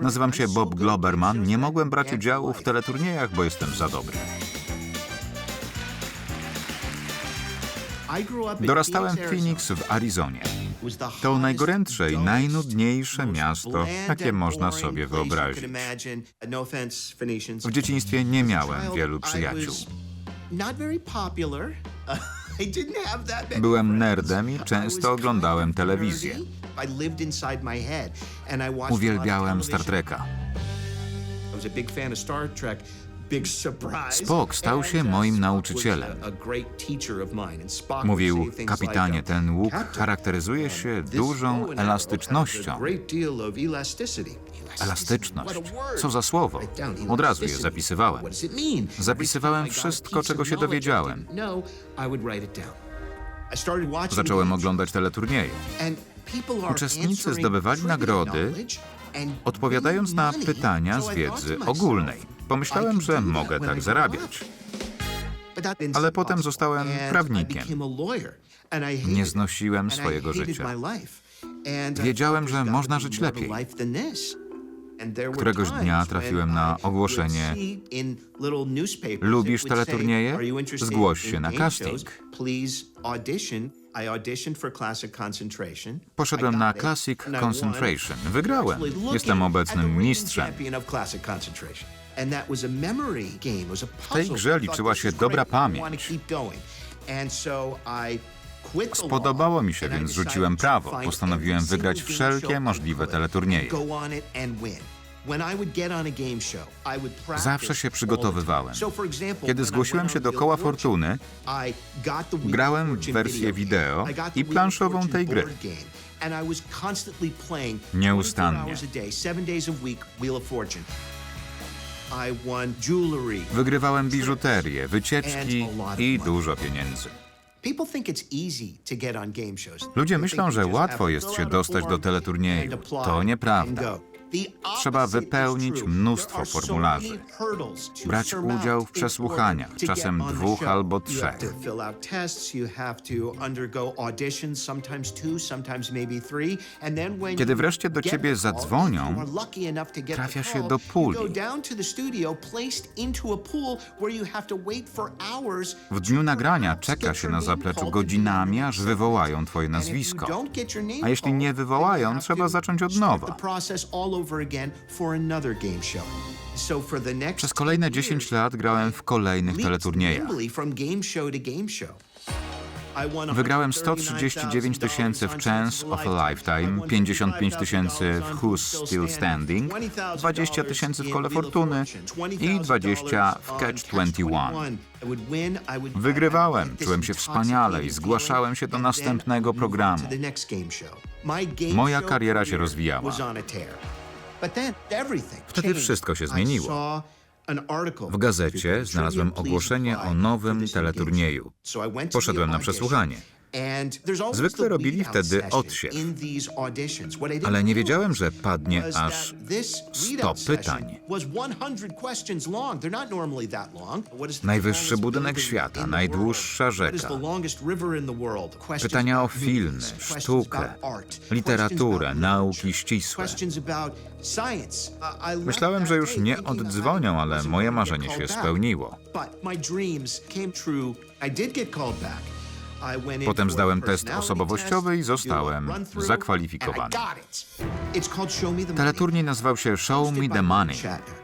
Nazywam się Bob Globerman. Nie mogłem brać udziału w teleturniejach, bo jestem za dobry. Dorastałem w Phoenix w Arizonie. To najgorętsze i najnudniejsze miasto, jakie można sobie wyobrazić. W dzieciństwie nie miałem wielu przyjaciół. Byłem nerdem i często oglądałem telewizję. Uwielbiałem Star Treka. Spock stał się moim nauczycielem. Mówił, kapitanie, ten łuk charakteryzuje się dużą elastycznością. Elastyczność. Co za słowo? Od razu je zapisywałem. Zapisywałem wszystko, czego się dowiedziałem. Zacząłem oglądać teleturnieje. Uczestnicy zdobywali nagrody, Odpowiadając na pytania z wiedzy ogólnej. Pomyślałem, że mogę tak zarabiać. ale potem zostałem prawnikiem. Nie znosiłem swojego życia. Wiedziałem, że można żyć lepiej. Któregoś dnia trafiłem na ogłoszenie Lubisz teleturnieje? Zgłoś się na casting. Poszedłem na Classic Concentration. Wygrałem. Jestem obecnym mistrzem. W tej grze liczyła się dobra pamięć. Spodobało mi się, więc rzuciłem prawo. Postanowiłem wygrać wszelkie możliwe teleturnieje. Zawsze się przygotowywałem. Kiedy zgłosiłem się do Koła Fortuny, grałem w wersję wideo i planszową tej gry. Nieustannie. Wygrywałem biżuterię, wycieczki i dużo pieniędzy. Ludzie myślą, że łatwo jest się dostać do teleturnieju. To nieprawda. Trzeba wypełnić mnóstwo formularzy, brać udział w przesłuchaniach, czasem dwóch albo trzech. Kiedy wreszcie do ciebie zadzwonią, trafia się do puli. W dniu nagrania czeka się na zapleczu godzinami, aż wywołają twoje nazwisko. A jeśli nie wywołają, trzeba zacząć od nowa. Przez kolejne 10 lat grałem w kolejnych teleturniejach. Wygrałem 139 tysięcy w Chance of a Lifetime, 55 tysięcy w Who's Still Standing, 20 tysięcy w Kole Fortuny i 20 w Catch 21. Wygrywałem, czułem się wspaniale i zgłaszałem się do następnego programu. Moja kariera się rozwijała. Wtedy wszystko się zmieniło. W gazecie znalazłem ogłoszenie o nowym teleturnieju. Poszedłem na przesłuchanie. Zwykle robili wtedy odsiew, ale nie wiedziałem, że padnie aż 100 pytań. Najwyższy budynek świata, najdłuższa rzeka. Pytania o filmy, sztukę, literaturę, nauki ścisłe. Myślałem, że już nie oddzwonią, ale moje marzenie się spełniło. Potem zdałem test osobowościowy i zostałem zakwalifikowany. Teleturniej nazywał się Show Me the Money.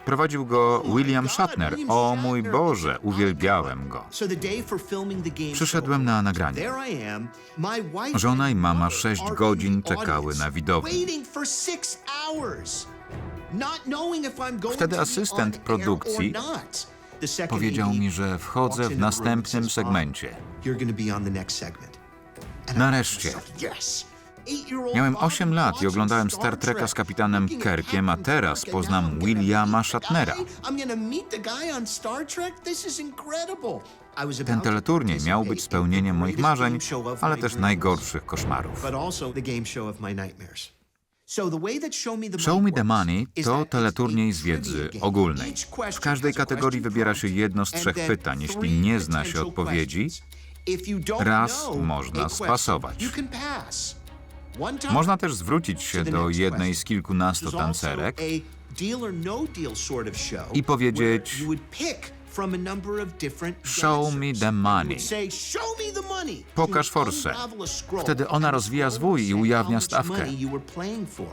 Prowadził go William Shatner. O mój Boże, uwielbiałem go. Przyszedłem na nagranie. Żona i mama sześć godzin czekały na widowni. Wtedy asystent produkcji Powiedział mi, że wchodzę w następnym segmencie. Nareszcie. Miałem 8 lat i oglądałem Star Treka z kapitanem Kirkiem, a teraz poznam Williama Shatnera. Ten teleturniej miał być spełnieniem moich marzeń, ale też najgorszych koszmarów. Show Me the Money to teleturniej z wiedzy ogólnej. W każdej kategorii wybiera się jedno z trzech pytań. Jeśli nie zna się odpowiedzi, raz można spasować. Można też zwrócić się do jednej z kilkunastu tancerek i powiedzieć Show me the money. Pokaż forsę. Wtedy ona rozwija zwój i ujawnia stawkę.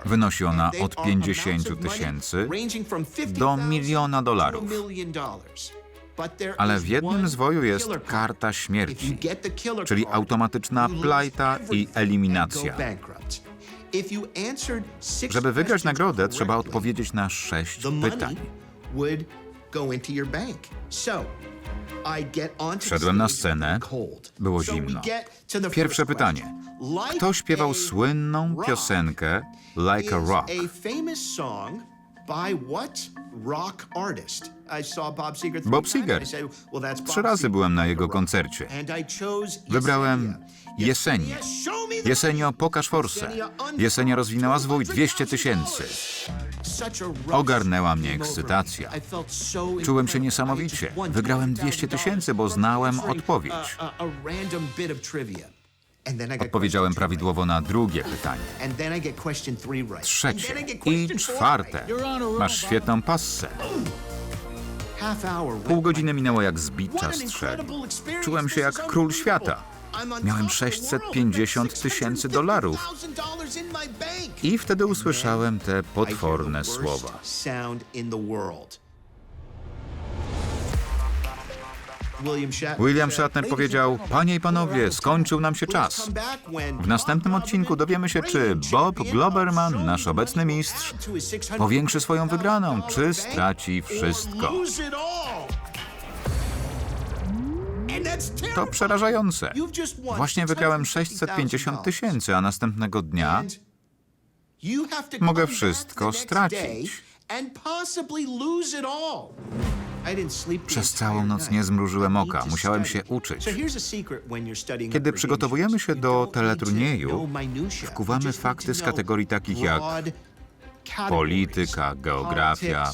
Wynosi ona od 50 tysięcy do miliona dolarów. Ale w jednym zwoju jest karta śmierci, czyli automatyczna plajta i eliminacja. Żeby wygrać nagrodę, trzeba odpowiedzieć na sześć pytań. Wszedłem na scenę. Było zimno. Pierwsze pytanie. Kto śpiewał słynną piosenkę Like a Rock? Bob Seger. Trzy razy byłem na jego koncercie. Wybrałem Jesenię. Jesenio, pokaż forsę. Jesenia rozwinęła zwój 200 tysięcy. Ogarnęła mnie ekscytacja. Czułem się niesamowicie. Wygrałem 200 tysięcy, bo znałem odpowiedź. Odpowiedziałem prawidłowo na drugie pytanie. Trzecie i czwarte. Masz świetną passę. Pół godziny minęło jak zbicza strzeli. Czułem się jak król świata. Miałem 650 tysięcy dolarów. I wtedy usłyszałem te potworne słowa. William Shatner powiedział: Panie i panowie, skończył nam się czas. W następnym odcinku dowiemy się, czy Bob Globerman, nasz obecny mistrz, powiększy swoją wygraną, czy straci wszystko. To przerażające. Właśnie wygrałem 650 tysięcy, a następnego dnia Mogę wszystko stracić. Przez całą noc nie zmrużyłem oka. Musiałem się uczyć. Kiedy przygotowujemy się do teleturnieju, wkuwamy fakty z kategorii takich jak polityka, geografia,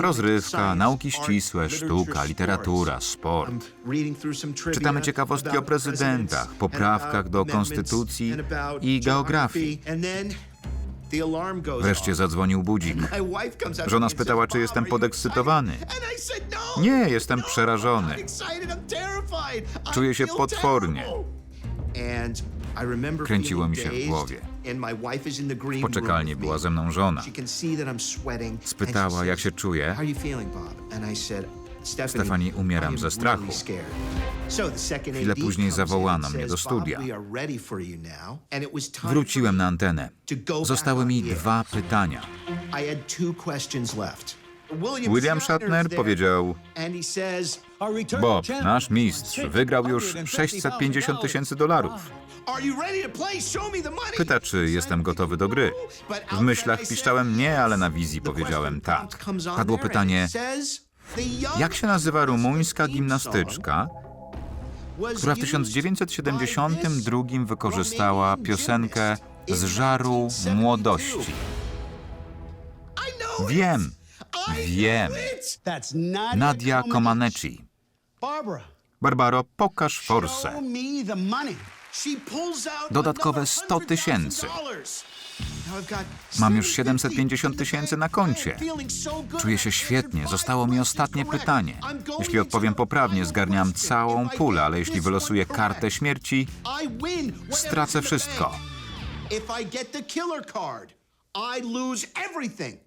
rozrywka, nauki ścisłe, sztuka, literatura, sport. Czytamy ciekawostki o prezydentach, poprawkach do konstytucji i geografii. Wreszcie zadzwonił budzik. Żona spytała, czy jestem podekscytowany. Nie, jestem przerażony. Czuję się potwornie. Kręciło mi się w głowie. W poczekalni była ze mną żona. Spytała, jak się czuję. Stefani, umieram ze strachu. Chwilę później zawołano mnie do studia. Wróciłem na antenę. Zostały mi dwa pytania. William Shatner powiedział: Bob, nasz mistrz, wygrał już 650 tysięcy dolarów. Pyta, czy jestem gotowy do gry. W myślach piszczałem nie, ale na wizji powiedziałem tak. Padło pytanie, jak się nazywa rumuńska gimnastyczka, która w 1972 wykorzystała piosenkę z żaru młodości? Wiem, wiem. Nadia Comaneci. Barbaro, pokaż forsę. Dodatkowe 100 tysięcy. Mam już 750 tysięcy na koncie. Czuję się świetnie. Zostało mi ostatnie pytanie. Jeśli odpowiem poprawnie, zgarniam całą pulę, ale jeśli wylosuję kartę śmierci, stracę wszystko. I lose everything.